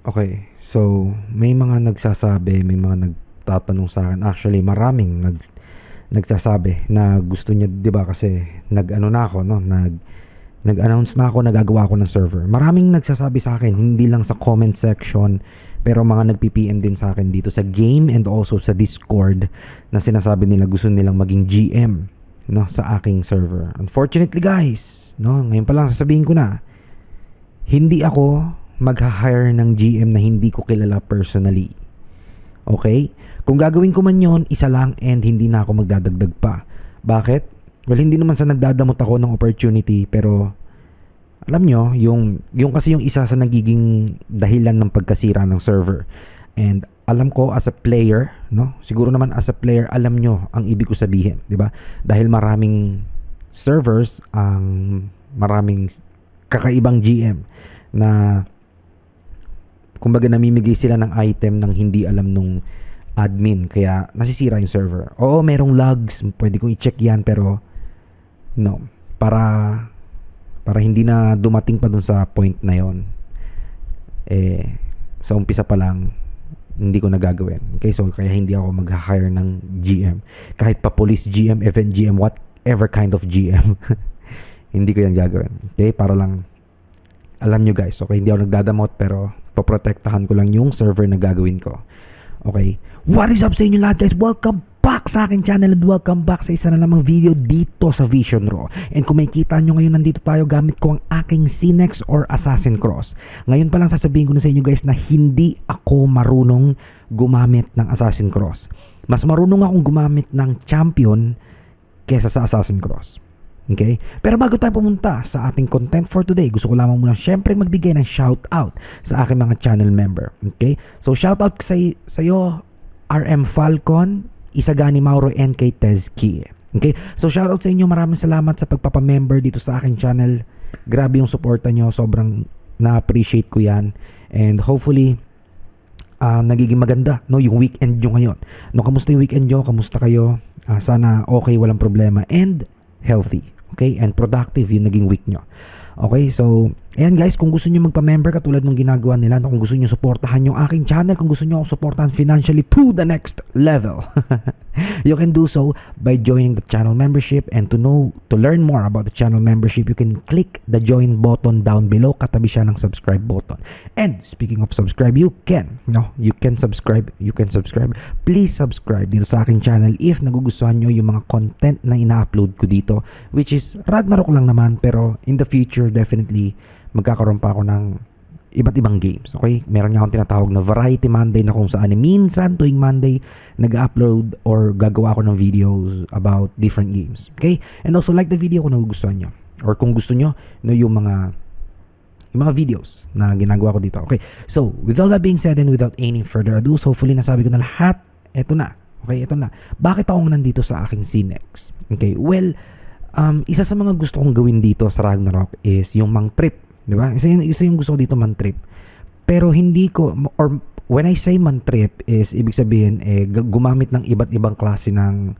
Okay, so may mga nagsasabi, may mga nagtatanong sa akin. Actually, maraming nag nagsasabi na gusto niya, 'di ba? Kasi nag-ano na ako, no? Nag nag-announce na ako, nagagawa ako ng server. Maraming nagsasabi sa akin, hindi lang sa comment section, pero mga nag-PPM din sa akin dito sa game and also sa Discord na sinasabi nila gusto nilang maging GM no sa aking server. Unfortunately guys, no, ngayon pa lang sasabihin ko na hindi ako magha-hire ng GM na hindi ko kilala personally. Okay? Kung gagawin ko man yon, isa lang and hindi na ako magdadagdag pa. Bakit? Well, hindi naman sa nagdadamot ako ng opportunity pero alam nyo, yung, yung kasi yung isa sa nagiging dahilan ng pagkasira ng server. And alam ko as a player, no? Siguro naman as a player, alam nyo ang ibig ko sabihin, di ba? Dahil maraming servers ang maraming kakaibang GM na kumbaga namimigay sila ng item ng hindi alam nung admin kaya nasisira yung server. Oo, merong logs, pwede kong i-check yan pero no, para para hindi na dumating pa dun sa point na yon eh sa umpisa pa lang hindi ko nagagawin. Okay, so kaya hindi ako mag-hire ng GM. Kahit pa police GM, FN GM, whatever kind of GM. hindi ko yan gagawin. Okay, para lang alam nyo guys, okay, hindi ako nagdadamot pero poprotektahan ko lang yung server na gagawin ko. Okay? What is up sa inyo lahat guys? Welcome back sa aking channel and welcome back sa isa na namang video dito sa Vision Raw. And kung makikita nyo ngayon nandito tayo gamit ko ang aking Cinex or Assassin Cross. Ngayon pa lang sasabihin ko na sa inyo guys na hindi ako marunong gumamit ng Assassin Cross. Mas marunong akong gumamit ng Champion kesa sa Assassin Cross. Okay? Pero bago tayo pumunta sa ating content for today, gusto ko lamang muna syempre magbigay ng shout out sa aking mga channel member. Okay? So shout out sa iyo RM Falcon, Isagani Mauro, kay Tezki. Okay? So shout out sa inyo, maraming salamat sa pagpapa-member dito sa aking channel. Grabe yung suporta nyo, sobrang na-appreciate ko yan. And hopefully, uh, nagiging maganda no yung weekend nyo ngayon. No, kamusta yung weekend nyo? Kamusta kayo? Uh, sana okay, walang problema and healthy. Okay? And productive yung naging week nyo. Okay? So, ayan guys, kung gusto nyo magpa-member katulad ng ginagawa nila, no, kung gusto nyo suportahan yung aking channel, kung gusto nyo ako suportahan financially to the next level, you can do so by joining the channel membership and to know, to learn more about the channel membership, you can click the join button down below, katabi siya ng subscribe button. And speaking of subscribe, you can, no, you can subscribe, you can subscribe. Please subscribe dito sa aking channel if nagugustuhan nyo yung mga content na ina-upload ko dito, which is Ragnarok lang naman, pero in the future, definitely, magkakaroon pa ako ng iba't ibang games. Okay? Meron nga akong tinatawag na Variety Monday na kung saan minsan tuwing Monday nag-upload or gagawa ako ng videos about different games. Okay? And also like the video kung nagugustuhan nyo. Or kung gusto nyo, no, yung mga yung mga videos na ginagawa ko dito. Okay. So, with all that being said and without any further ado, so hopefully nasabi ko na lahat. Ito na. Okay, ito na. Bakit ako nandito sa aking Cinex? Okay, well, um, isa sa mga gusto kong gawin dito sa Ragnarok is yung mang trip Di ba? Isa yung, isa yung gusto ko dito man trip. Pero hindi ko, or when I say man trip is, ibig sabihin, eh, gumamit ng iba't ibang klase ng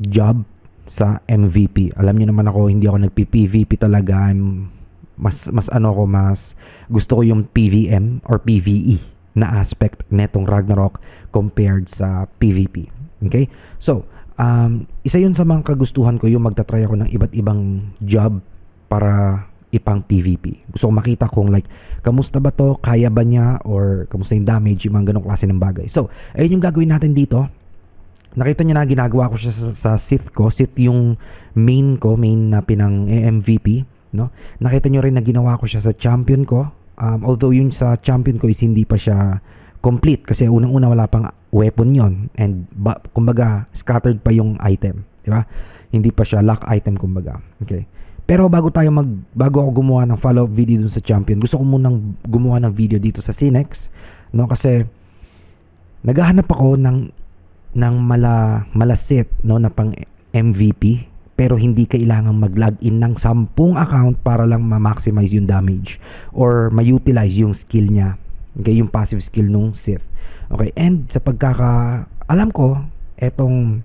job sa MVP. Alam niyo naman ako, hindi ako nagpi-PVP talaga. I'm, mas, mas ano ako, mas gusto ko yung PVM or PVE na aspect netong Ragnarok compared sa PVP. Okay? So, um, isa yun sa mga kagustuhan ko yung magtatry ako ng iba't ibang job para ipang PVP. Gusto ko makita kung like, kamusta ba to? Kaya ba niya? Or kamusta yung damage? Yung mga ganong klase ng bagay. So, ayun yung gagawin natin dito. Nakita niyo na ginagawa ko siya sa, sa Sith ko. Sith yung main ko, main na pinang MVP. No? Nakita niyo rin na ginawa ko siya sa champion ko. Um, although yun sa champion ko is hindi pa siya complete kasi unang-una wala pang weapon yon and ba, kumbaga scattered pa yung item, di ba? Hindi pa siya lock item kumbaga. Okay. Pero bago tayo mag bago ako gumawa ng follow-up video dun sa champion, gusto ko munang gumawa ng video dito sa Cinex, no? Kasi naghahanap ako ng ng mala malasit no na pang MVP pero hindi kailangang mag-login ng 10 account para lang ma-maximize yung damage or ma-utilize yung skill niya. Okay, yung passive skill nung Sith. Okay, and sa pagkaka alam ko, etong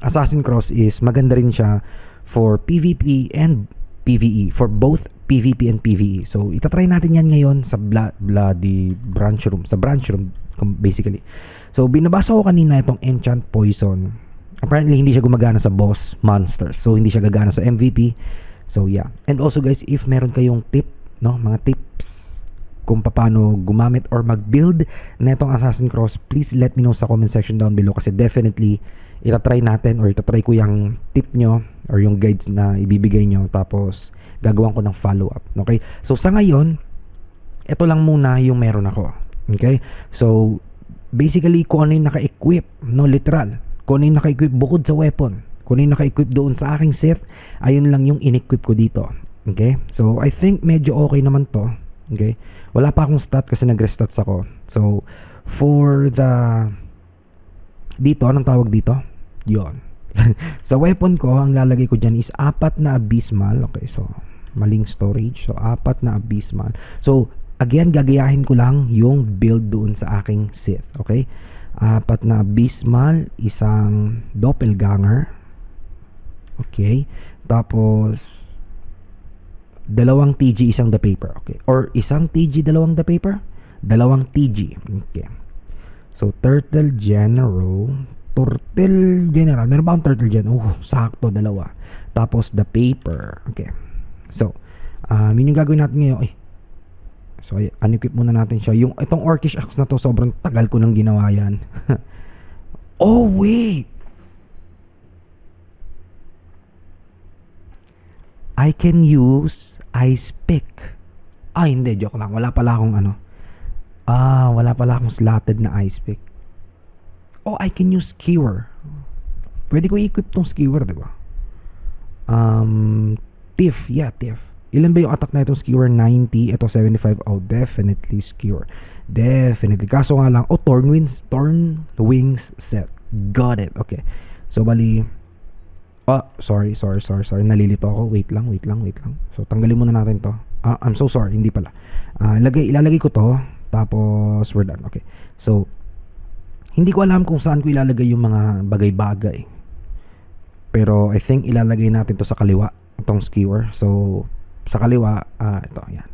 Assassin Cross is maganda rin siya for PvP and PvE, for both PvP and PvE. So, itatry natin yan ngayon sa bla- bloody branch room. Sa branch room, basically. So, binabasa ko kanina itong Enchant Poison. Apparently, hindi siya gumagana sa boss monsters. So, hindi siya gagana sa MVP. So, yeah. And also, guys, if meron kayong tip, no, mga tips kung paano gumamit or mag-build na itong Assassin's Cross, please let me know sa comment section down below kasi definitely itatry natin or itatry ko yung tip nyo or yung guides na ibibigay nyo tapos gagawan ko ng follow-up. Okay? So, sa ngayon, ito lang muna yung meron ako. Okay? So, basically, kung ano yung naka-equip, no, literal. Kung ano yung naka-equip bukod sa weapon. Kung ano yung naka-equip doon sa aking Sith, ayun lang yung in-equip ko dito. Okay? So, I think medyo okay naman to. Okay? Wala pa akong stat kasi nag-restats ako. So, for the... Dito, anong tawag dito? Yon. sa weapon ko, ang lalagay ko dyan is apat na abysmal. Okay, so maling storage. So, apat na abysmal. So, again, gagayahin ko lang yung build doon sa aking Sith. Okay? Apat na abysmal, isang doppelganger. Okay? Tapos, dalawang TG, isang the paper. Okay? Or isang TG, dalawang the paper? Dalawang TG. Okay. So, Turtle General. Turtle General. Meron ba akong Turtle General? Oh, sakto, dalawa. Tapos, the paper. Okay. So, um, yun yung gagawin natin ngayon. Ay, so, unequip muna natin siya. Yung, itong Orcish Axe na to, sobrang tagal ko nang ginawa yan. oh, wait! I can use Ice Pick. Ah, hindi. Joke lang. Wala pala akong ano. Ah, wala pala akong slotted na Ice Pick. Oh, I can use Skewer. Pwede ko i-equip tong Skewer, di ba? Um, Tiff. Yeah, Tiff. Ilan ba yung attack na itong Skewer? 90. Ito 75. Oh, definitely Skewer. Definitely. Kaso nga lang, oh, Torn Wings. Torn Wings set. Got it. Okay. So, bali, Oh, sorry, sorry, sorry, sorry. Nalilito ako. Wait lang, wait lang, wait lang. So, tanggalin muna natin to. Ah, I'm so sorry. Hindi pala. Ah, ilagay, ilalagay ko to. Tapos, we're done. Okay. So, hindi ko alam kung saan ko ilalagay yung mga bagay-bagay. Pero, I think ilalagay natin to sa kaliwa. Itong skewer. So, sa kaliwa, ah, ito, yan.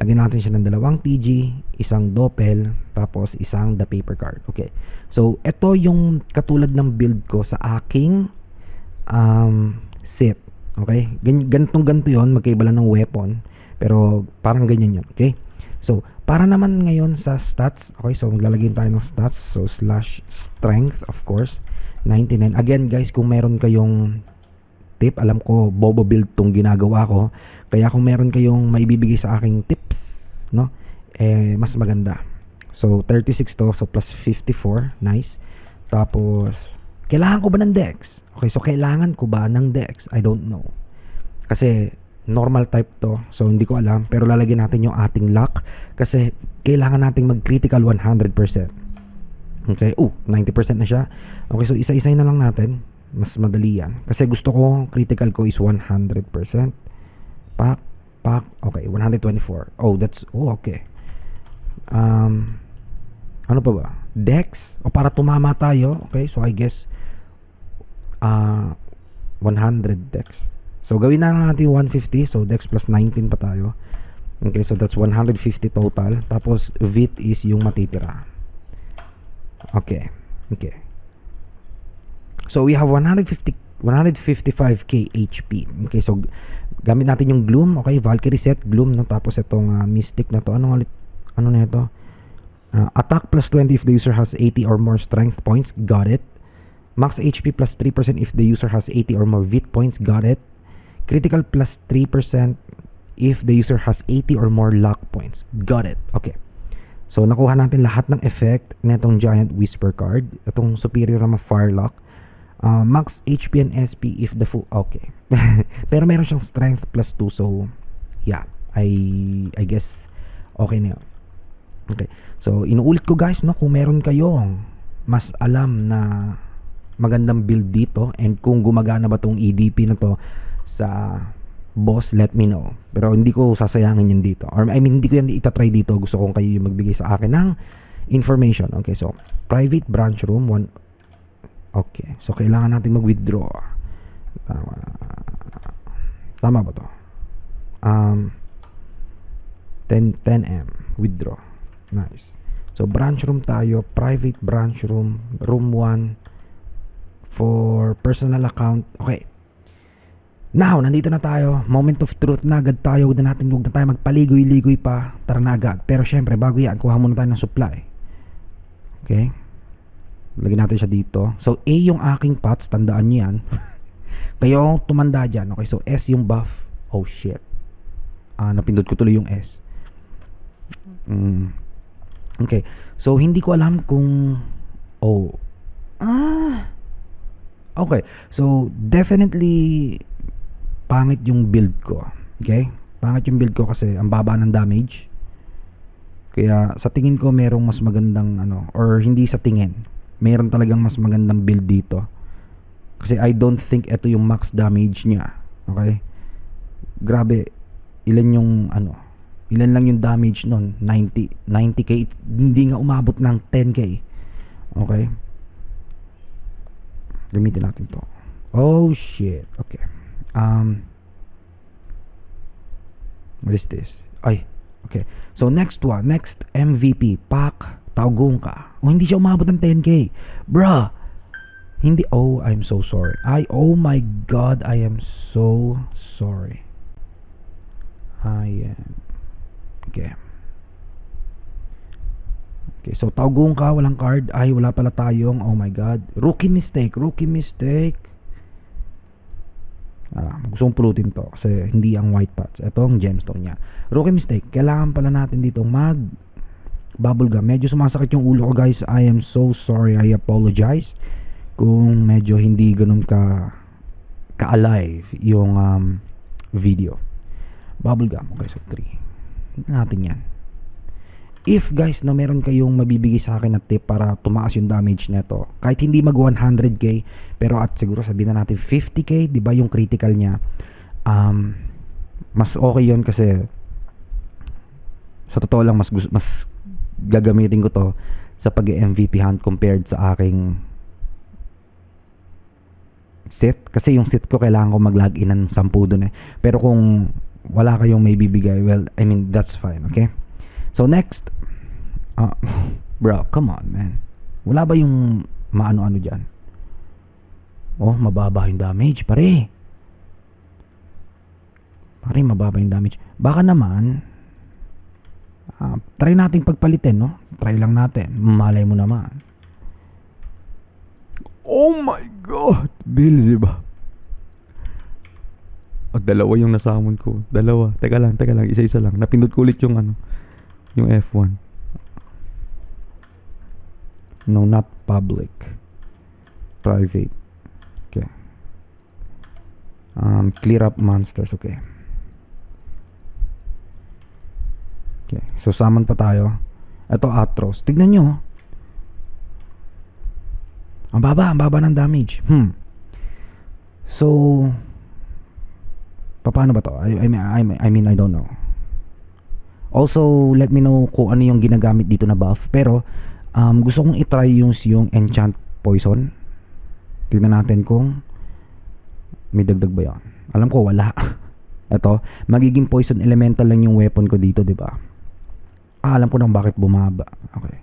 Lagyan natin siya ng dalawang TG, isang doppel, tapos isang the paper card. Okay. So, ito yung katulad ng build ko sa aking um, set. Okay? Gan ganitong ganito yon magkaiba lang ng weapon. Pero parang ganyan yun. Okay? So, para naman ngayon sa stats. Okay, so maglalagay tayo ng stats. So, slash strength, of course. 99. Again, guys, kung meron kayong tip, alam ko, bobo build tong ginagawa ko. Kaya kung meron kayong maibibigay sa aking tips, no? Eh, mas maganda. So, 36 to. So, plus 54. Nice. Tapos, kailangan ko ba ng dex? Okay, so kailangan ko ba ng dex? I don't know. Kasi normal type to. So hindi ko alam. Pero lalagyan natin yung ating luck. Kasi kailangan nating mag-critical 100%. Okay, oh, 90% na siya. Okay, so isa-isay na lang natin. Mas madali yan. Kasi gusto ko, critical ko is 100%. Pak, pak, okay, 124. Oh, that's, oh, okay. Um, ano pa ba? Dex? O para tumama tayo. Okay, so I guess uh, 100 dex. So, gawin na natin 150. So, dex plus 19 pa tayo. Okay, so that's 150 total. Tapos, vit is yung matitira. Okay. Okay. So, we have 150 155k HP. Okay, so gamit natin yung Gloom. Okay, Valkyrie set, Gloom. No? Tapos itong uh, Mystic na to. Ano ulit? Ano na ito? Uh, attack plus 20 if the user has 80 or more strength points. Got it. Max HP plus 3% if the user has 80 or more VIT points. Got it. Critical plus 3% if the user has 80 or more luck points. Got it. Okay. So, nakuha natin lahat ng effect netong Giant Whisper card. Itong Superior naman Firelock. Uh, max HP and SP if the full... Okay. Pero meron siyang Strength plus 2. So, yeah. I, I guess, okay na yun. Okay. So, inuulit ko guys, no, kung meron kayong mas alam na magandang build dito and kung gumagana ba tong EDP na to sa boss, let me know. Pero hindi ko sasayangin yan dito. Or I mean, hindi ko yan itatry dito. Gusto kong kayo yung magbigay sa akin ng information. Okay, so, private branch room. One, okay, so kailangan natin mag-withdraw. Tama. Tama ba to? Um, 10, 10M. Withdraw. Nice. So, branch room tayo. Private branch room. Room 1. For personal account. Okay. Now, nandito na tayo. Moment of truth na agad tayo. Huwag na natin, huwag na tayo magpaligoy-ligoy pa. Tara na agad. Pero syempre, bago yan, kuha muna tayo ng supply. Okay? Lagyan natin siya dito. So, A yung aking pots. Tandaan nyo yan. Kayo tumanda dyan. Okay, so S yung buff. Oh, shit. Ah, napindot ko tuloy yung S. Mm. Okay. So, hindi ko alam kung... Oh. Ah. Okay. So, definitely pangit yung build ko. Okay? Pangit yung build ko kasi ang baba ng damage. Kaya sa tingin ko merong mas magandang ano or hindi sa tingin. Meron talagang mas magandang build dito. Kasi I don't think ito yung max damage niya. Okay? Grabe. Ilan yung ano? Ilan lang yung damage nun? 90 90k. Hindi nga umabot ng 10k. Okay? Gamitin natin to. Oh shit. Okay. Um What is this? Ay, okay. So next one, next MVP, Pak Taugong ka. Oh, hindi siya umabot ng 10k. Bruh. Hindi, oh, I'm so sorry. I, oh my God, I am so sorry. I am, okay. Okay, so Taugong ka, walang card. Ay, wala pala tayong, oh my God. Rookie mistake, rookie mistake. Ah, gusto kong pulutin to kasi hindi ang white pots. Ito ang gemstone niya. Rookie mistake. Kailangan pala natin dito mag bubblegum. Medyo sumasakit yung ulo ko guys. I am so sorry. I apologize kung medyo hindi ganun ka ka-alive yung um, video. Bubblegum. Okay, so 3. natin yan. If guys no meron kayong mabibigay sa akin na tip para tumaas yung damage nito, kahit hindi mag 100k, pero at siguro sabihin na natin 50k, 'di ba yung critical niya? Um mas okay 'yon kasi sa totoo lang mas mas gagamitin ko to sa pag-MVP hunt compared sa aking sit kasi yung sit ko kailangan ko mag-login ng 10 doon eh. Pero kung wala kayong may bibigay, well, I mean, that's fine, okay? So next, uh, bro, come on, man. Wala ba yung maano-ano diyan? Oh, mababa yung damage, pare. Pare, mababa yung damage. Baka naman, uh, try nating pagpalitin, no? Try lang natin. Malay mo naman. Oh my God! Beelzebub. Oh, dalawa yung nasamon ko. Dalawa. Teka lang, teka lang. Isa-isa lang. Napindot ko ulit yung ano. Yung F1. No, not public. Private. Okay. Um, clear up monsters. Okay. Okay. So, summon pa tayo. Ito, Atros. Tignan nyo. oh. Ang baba, ang baba ng damage. Hmm. So, paano ba to? I, I, mean, I, I mean, I don't know. Also, let me know kung ano yung ginagamit dito na buff. Pero, um, gusto kong itry yung, yung enchant poison. Tignan natin kung may dagdag ba yan. Alam ko, wala. Ito, magiging poison elemental lang yung weapon ko dito, di ba? Ah, alam ko nang bakit bumaba. Okay.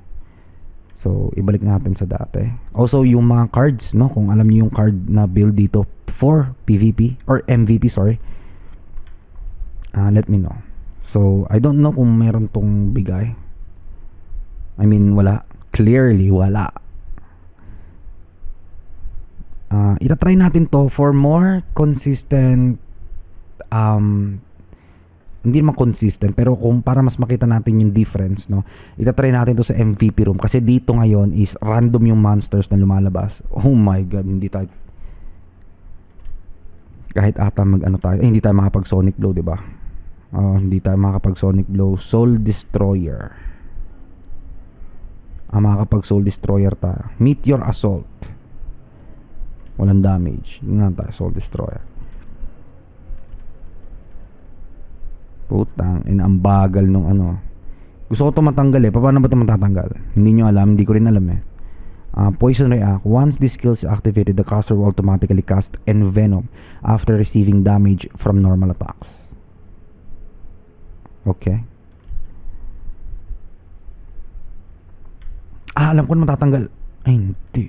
So, ibalik natin sa dati. Also, yung mga cards, no? Kung alam niyo yung card na build dito for PvP or MVP, sorry. Uh, let me know. So, I don't know kung meron tong bigay. I mean, wala. Clearly, wala. Uh, itatry natin to for more consistent um, hindi naman consistent pero kung para mas makita natin yung difference no itatry natin to sa MVP room kasi dito ngayon is random yung monsters na lumalabas oh my god hindi tayo kahit ata mag ano tayo eh, hindi tayo makapag sonic blow di ba oh, hindi tayo makapag sonic blow soul destroyer ah makakapag soul destroyer tayo meteor assault walang damage yun tayo soul destroyer Putang, ina ang bagal nung ano. Gusto ko to matanggal eh. Paano ba to matatanggal? Hindi nyo alam, hindi ko rin alam eh. Uh, poison react. Once this skill is activated, the caster will automatically cast Envenom after receiving damage from normal attacks. Okay. Ah, alam ko na matatanggal. Ay, hindi.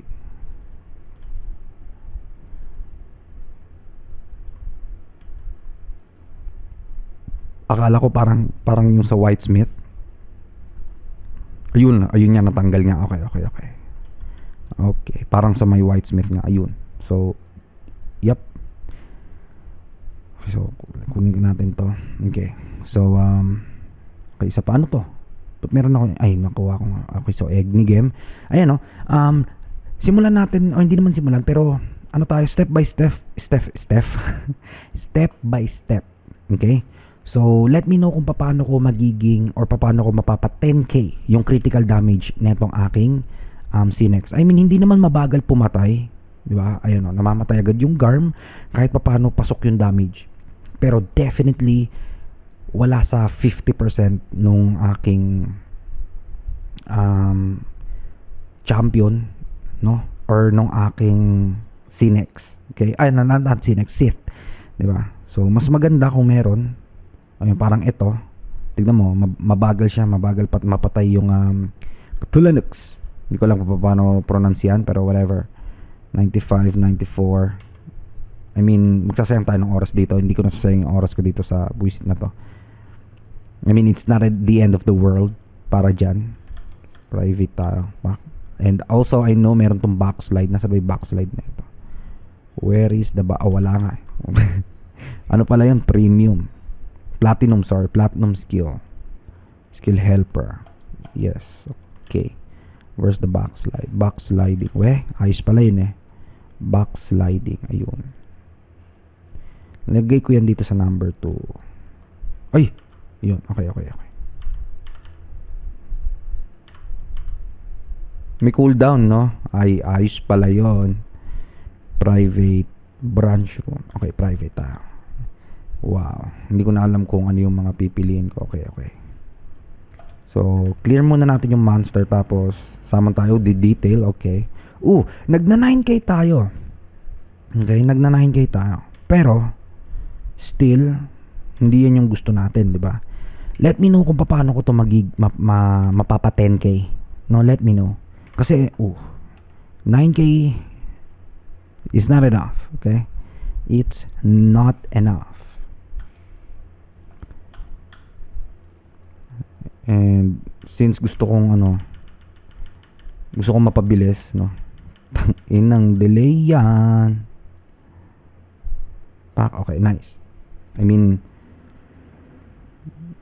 Akala ko parang parang yung sa Whitesmith. Ayun, ayun nga natanggal nga. Okay, okay, okay. Okay, parang sa may Whitesmith nga. Ayun. So, yep. So, kunin natin to. Okay. So, um, okay, isa pa ano to? Meron ako, ay, nakuha ko nga. Okay, so, egg ni game. Ayan, no? Um, simulan natin, o hindi naman simulan, pero, ano tayo, step by step, step, step, step by step. Okay? So, let me know kung paano ko magiging or paano ko mapapa 10k yung critical damage netong aking um, Sinex. I mean, hindi naman mabagal pumatay. Di ba? Ayun, no, namamatay agad yung Garm kahit paano pasok yung damage. Pero definitely, wala sa 50% nung aking um, champion, no? Or nung aking Sinex. Okay? Ay, not, not Sinex, Sith. Di ba? So, mas maganda kung meron. Ayun, parang ito. Tignan mo, mab- mabagal siya. Mabagal pat mapatay yung um, Tulanux. Hindi ko lang kung paano pronounce yan, pero whatever. 95, 94. I mean, magsasayang tayo ng oras dito. Hindi ko nasasayang yung oras ko dito sa buwisit na to. I mean, it's not at the end of the world para dyan. Private tayo. Back. And also, I know meron tong backslide. Nasa ba backslide na ito? Where is the ba... Oh, wala nga eh. ano pala yun? Premium. Platinum, sorry. Platinum skill. Skill helper. Yes. Okay. Where's the backslide? Backsliding. Weh, ayos pala yun eh. Backsliding. Ayun. Lagay ko yan dito sa number 2. Ay! Yun. Okay, okay, okay. May cooldown, no? Ay, ayos pala yon Private branch room. Okay, private tayo. Wow. Hindi ko na alam kung ano yung mga pipiliin ko. Okay, okay. So, clear muna natin yung monster tapos sama tayo di detail, okay. Uh, nagna 9k tayo. Okay, nagna 9k tayo. Pero still hindi yan yung gusto natin, di ba? Let me know kung paano ko to magig ma, ma, mapapa 10k. No, let me know. Kasi uh 9k is not enough, okay? It's not enough. And since gusto kong ano gusto kong mapabilis, no. Inang delay yan. Pak, okay, nice. I mean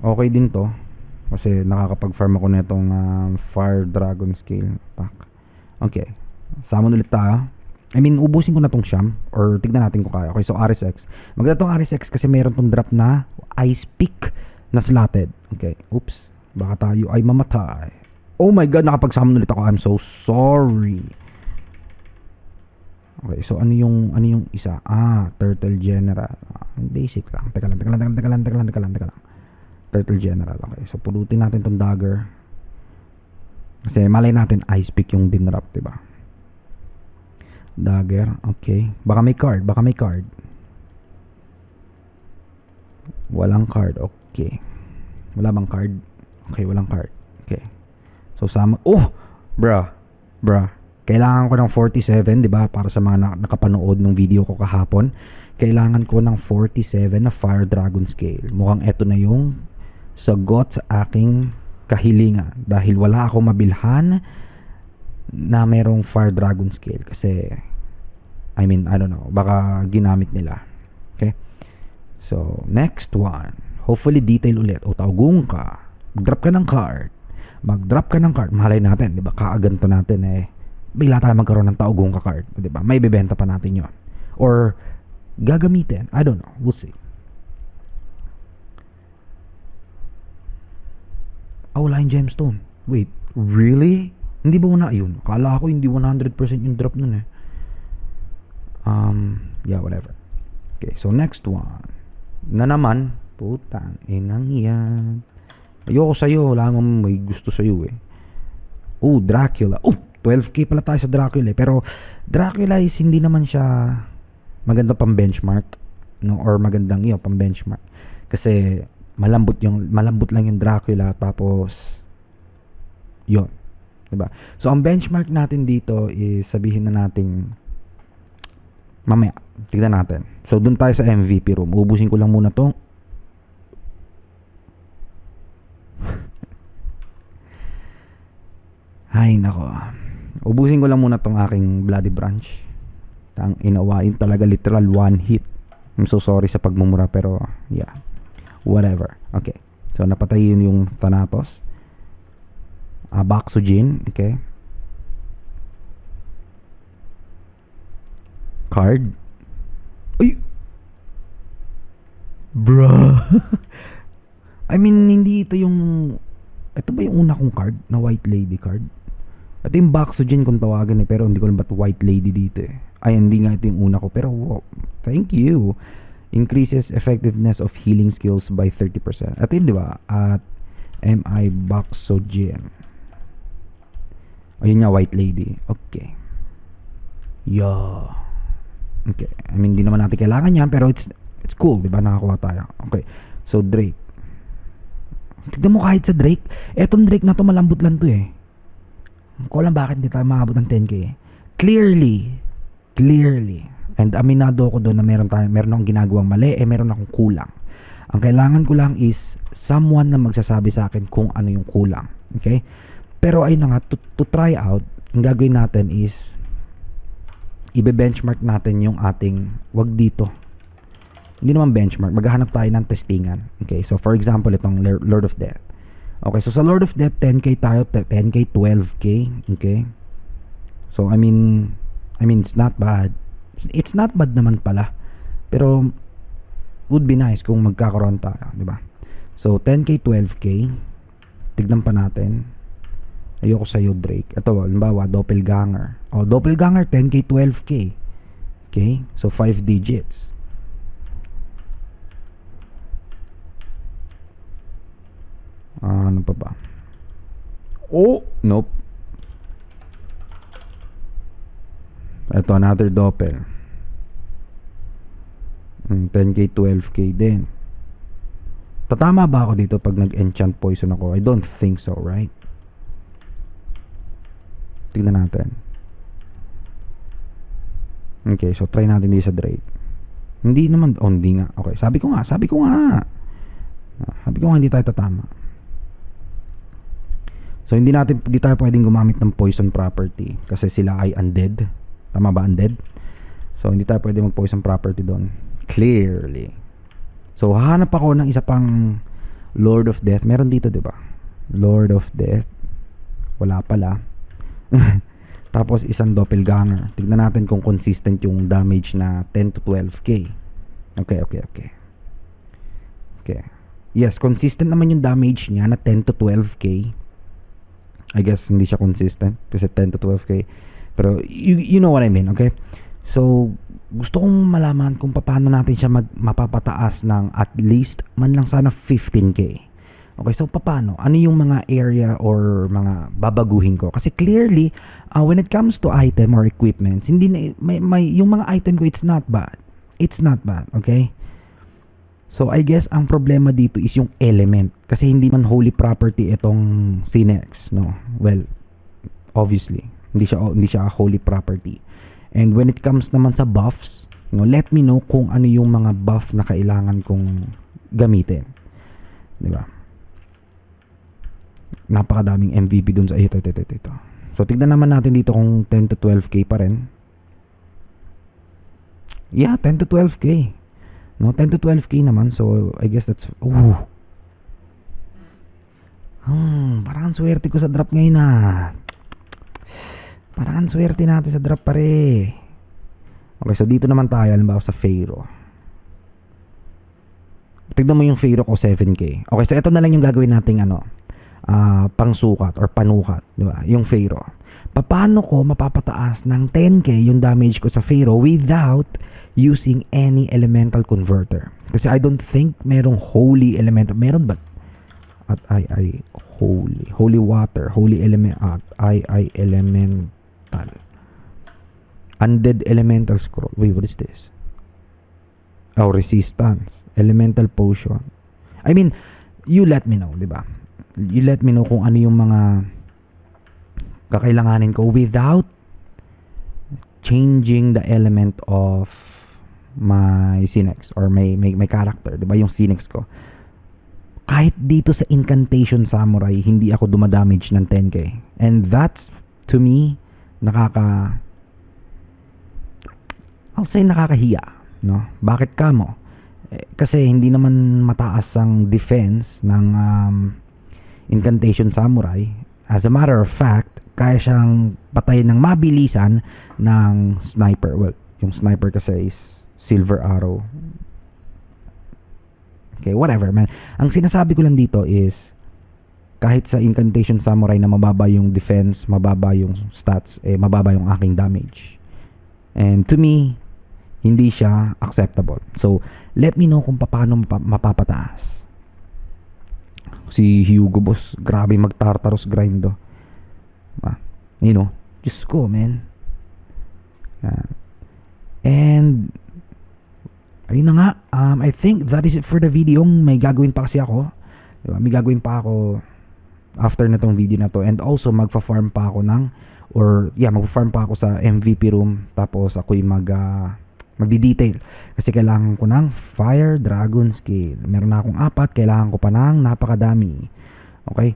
okay din to kasi nakakapag-farm ako nitong uh, Fire Dragon Scale pack. Okay. Summon ulit tayo. I mean, ubusin ko na tong Sham or tignan natin kung kaya. Okay, so RSX. Maganda tong RSX kasi meron tong drop na Ice Peak na slotted. Okay, oops. Baka tayo ay mamatay. Oh my god, nakapag-summon ulit ako. I'm so sorry. Okay, so ano yung ano yung isa? Ah, Turtle General. Ah, basic lang. Teka lang, teka lang, teka lang, teka lang, teka lang, teka lang. Turtle General. Okay, so pulutin natin tong dagger. Kasi malay natin ice pick yung dinrap, 'di ba? Dagger, okay. Baka may card, baka may card. Walang card, okay. Wala bang card? Okay, walang card. Okay. So sama Oh, bruh. Bruh. Kailangan ko ng 47, 'di ba? Para sa mga na- nakapanood ng video ko kahapon. Kailangan ko ng 47 na Fire Dragon Scale. Mukhang eto na yung sagot sa aking kahilingan dahil wala akong mabilhan na merong Fire Dragon Scale kasi I mean, I don't know, baka ginamit nila. Okay? So, next one. Hopefully detail ulit. O taugung ka. Mag-drop ka ng card. Mag-drop ka ng card. Malay natin, 'di ba? Kaaganto natin eh. Bigla tayo magkaroon ng taugung ka card, 'di ba? May bebenta pa natin 'yon. Or gagamitin. I don't know. We'll see. Ah, wala yung gemstone. Wait, really? Hindi ba una yun? Akala ko hindi 100% yung drop nun eh. Um, yeah, whatever. Okay, so next one. Na naman, putang inang yan. Ayoko sa'yo, wala namang may gusto sa'yo eh. Oh, Dracula. Oh, 12k pala tayo sa Dracula eh. Pero Dracula is hindi naman siya maganda pang benchmark no or magandang iyo pang benchmark kasi malambot yung malambot lang yung Dracula tapos yon 'di ba? So ang benchmark natin dito is sabihin na nating mamaya, tignan natin. So doon tayo sa MVP room. Ubusin ko lang muna 'to. Hay nako. Ubusin ko lang muna tong aking bloody branch. Tang inawain talaga literal one hit. I'm so sorry sa pagmumura pero yeah. Whatever. Okay. So napatay yun yung Thanatos. Uh, Baxogen. Okay. Card. Ay! Bruh. I mean, hindi ito yung... Ito ba yung una kong card? Na White Lady card? Ito yung Baxogen kung tawagan eh. Pero hindi ko alam ba't White Lady dito eh. Ay, hindi nga ito yung una ko. Pero wow, thank you. Increases effectiveness of healing skills by 30%. Ito yun, di ba? At MI Baxogen. Ayun nga, White Lady. Okay. Yeah. Okay. I mean, hindi naman natin kailangan yan, pero it's it's cool, di ba? Nakakuha tayo. Okay. So, Drake. Tignan mo kahit sa Drake. Etong Drake na to, malambot lang to eh. Ko alam bakit hindi tayo makabot ng 10k eh. Clearly, clearly, and aminado ako doon na meron tayo, meron akong ginagawang mali, eh meron akong kulang. Ang kailangan ko lang is someone na magsasabi sa akin kung ano yung kulang. Okay? Pero ayun na nga, to, to try out, ang gagawin natin is ibe-benchmark natin yung ating, wag dito. Hindi naman benchmark, maghahanap tayo ng testingan. Okay, so for example, itong Lor- Lord of Death. Okay, so sa Lord of Death, 10k tayo, te- 10k, 12k. Okay? So, I mean, I mean, it's not bad. It's not bad naman pala. Pero, would be nice kung magkakaroon tayo, di ba? So, 10k, 12k. Tignan pa natin. Ayoko sa iyo, Drake. Ito, halimbawa, doppelganger. O, doppelganger, 10k, 12k. Okay? So, 5 digits. Ah, ano pa ba? Oh, nope. Ito, another doppel. Mm, 10k, 12k din. Tatama ba ako dito pag nag-enchant poison ako? I don't think so, right? Tingnan natin. Okay, so try natin dito sa Drake. Hindi naman, oh, hindi nga. Okay, sabi ko nga, sabi ko nga. Sabi ko nga hindi tayo tatama. So hindi natin hindi tayo pwedeng gumamit ng poison property kasi sila ay undead. Tama ba undead? So hindi tayo pwedeng mag-poison property doon. Clearly. So hahanap ako ng isa pang Lord of Death. Meron dito, 'di ba? Lord of Death. Wala pala. Tapos isang doppelganger. Tignan natin kung consistent yung damage na 10 to 12k. Okay, okay, okay. Okay. Yes, consistent naman yung damage niya na 10 to 12k. I guess hindi siya consistent kasi 10 to 12k. Pero you, you know what I mean, okay? So, gusto kong malaman kung paano natin siya mag, mapapataas ng at least man lang sana 15k. Okay, so paano? Ano yung mga area or mga babaguhin ko? Kasi clearly, uh, when it comes to item or equipments, hindi na, may, may, yung mga item ko, it's not bad. It's not bad, okay? So I guess ang problema dito is yung element kasi hindi man holy property itong Cinex, no. Well, obviously, hindi siya hindi siya holy property. And when it comes naman sa buffs, no, let me know kung ano yung mga buff na kailangan kong gamitin. 'Di ba? Napakadaming MVP dun sa ito, ito, ito, ito. So tignan naman natin dito kung 10 to 12k pa rin. Yeah, 10 to 12k. No, 10 to 12k naman. So, I guess that's... Ooh. Hmm, parang ang swerte ko sa drop ngayon ah. Parang ang swerte natin sa drop pare. Okay, so dito naman tayo. Halimbawa sa Pharaoh. Tignan mo yung Pharaoh ko 7k. Okay, so ito na lang yung gagawin nating ano, ah, pangsukat or panukat, di ba? Yung Pharaoh. Paano ko mapapataas ng 10k yung damage ko sa Pharaoh without using any elemental converter? Kasi I don't think merong holy elemental. Meron ba? At I I holy holy water, holy element at I I elemental. Undead elemental scroll. Wait, what is this? Oh, resistance. Elemental potion. I mean, you let me know, di ba? You let me know kung ano yung mga kakailanganin ko without changing the element of my Cinex or my, my, my character, di ba? Yung Cinex ko. Kahit dito sa Incantation Samurai, hindi ako dumadamage ng 10k. And that's, to me, nakaka... I'll say nakakahiya. No? Bakit ka mo? Eh, kasi hindi naman mataas ang defense ng um, Incantation Samurai. As a matter of fact, kaya siyang patayin ng mabilisan ng sniper. Well, yung sniper kasi is silver arrow. Okay, whatever man. Ang sinasabi ko lang dito is kahit sa Incantation Samurai na mababa yung defense, mababa yung stats, eh mababa yung aking damage. And to me, hindi siya acceptable. So, let me know kung paano mapa- mapapataas. Si Hugo Boss, grabe mag-tartarus grind do. Ah, you know, Diyos ko, man. Yan. And, ayun na nga, um, I think that is it for the video. May gagawin pa kasi ako. Diba? May gagawin pa ako after na tong video na to. And also, magfa-farm pa ako ng, or yeah, magfa-farm pa ako sa MVP room. Tapos, ako'y mag, ah, magdi-detail. Kasi kailangan ko ng Fire Dragon Skill. Meron na akong apat, kailangan ko pa ng napakadami. Okay?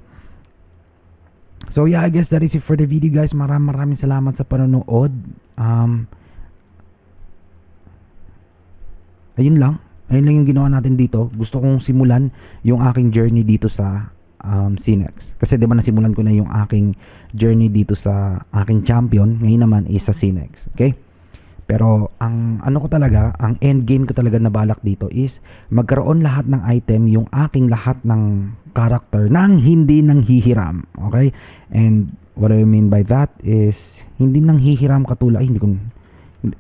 So yeah, I guess that is it for the video guys. Maraming maraming salamat sa panonood. Um, ayun lang. Ayun lang yung ginawa natin dito. Gusto kong simulan yung aking journey dito sa um, Cinex. Kasi di ba nasimulan ko na yung aking journey dito sa aking champion. Ngayon naman is sa Cinex. Okay? Pero ang ano ko talaga, ang end game ko talaga na balak dito is magkaroon lahat ng item yung aking lahat ng character nang hindi nang hihiram. Okay? And what I mean by that is hindi nang hihiram katulad ay, hindi ko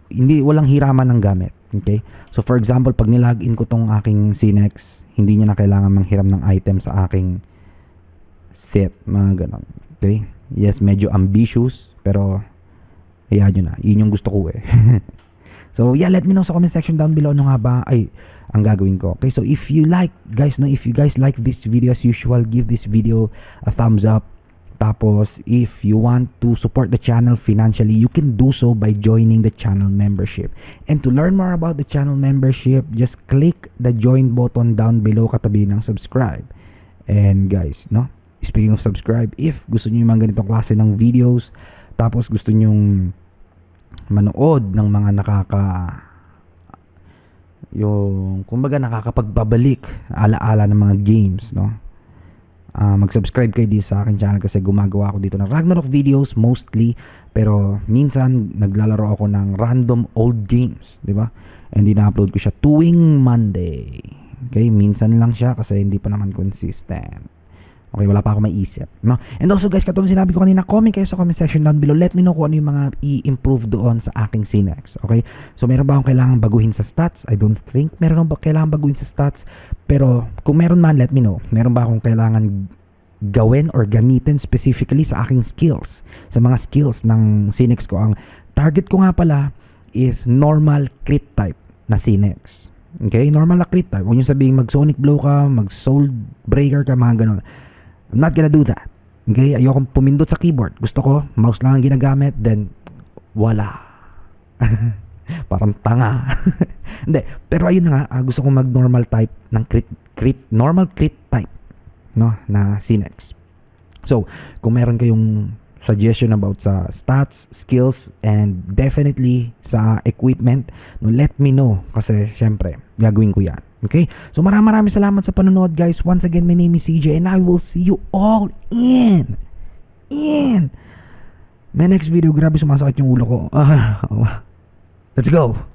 hindi walang hiraman ng gamit. Okay? So for example, pag nilagin ko tong aking Cinex, hindi niya na kailangan manghiram ng item sa aking set, mga ganon. Okay? Yes, medyo ambitious, pero hayaan nyo na. Yun yung gusto ko eh. so yeah, let me know sa comment section down below ano nga ba ay ang gagawin ko. Okay, so if you like, guys, no, if you guys like this video as usual, give this video a thumbs up. Tapos, if you want to support the channel financially, you can do so by joining the channel membership. And to learn more about the channel membership, just click the join button down below katabi ng subscribe. And guys, no? Speaking of subscribe, if gusto niyo yung mga ganitong klase ng videos, tapos gusto niyo manood ng mga nakaka yung kumbaga nakakapagbabalik alaala ng mga games no? Ah, mag-subscribe kayo dito sa akin channel kasi gumagawa ako dito ng Ragnarok videos mostly pero minsan naglalaro ako ng random old games di ba? And ina-upload ko siya tuwing Monday. Okay minsan lang siya kasi hindi pa naman consistent Okay, wala pa ako maisip. No? And also guys, katulad sinabi ko kanina, comment kayo sa comment section down below. Let me know kung ano yung mga i-improve doon sa aking Cinex. Okay? So meron ba akong kailangan baguhin sa stats? I don't think meron ba kailangan baguhin sa stats. Pero kung meron man, let me know. Meron ba akong kailangan gawin or gamitin specifically sa aking skills? Sa mga skills ng Cinex ko. Ang target ko nga pala is normal crit type na Cinex. Okay? Normal na crit type. Huwag nyo sabihin mag-sonic blow ka, mag-soul breaker ka, mga ganun. I'm not gonna do that. Okay? Ayokong pumindot sa keyboard. Gusto ko, mouse lang ang ginagamit, then, wala. Parang tanga. Hindi. Pero ayun na nga, ah, gusto kong mag-normal type ng crit, crit, normal crit type, no, na Cinex. So, kung meron kayong suggestion about sa stats, skills, and definitely sa equipment, no, let me know. Kasi, syempre, gagawin ko yan. Okay? So maraming maraming salamat sa panonood guys. Once again, my name is CJ and I will see you all in in my next video. Grabe sumasakit yung ulo ko. Let's go!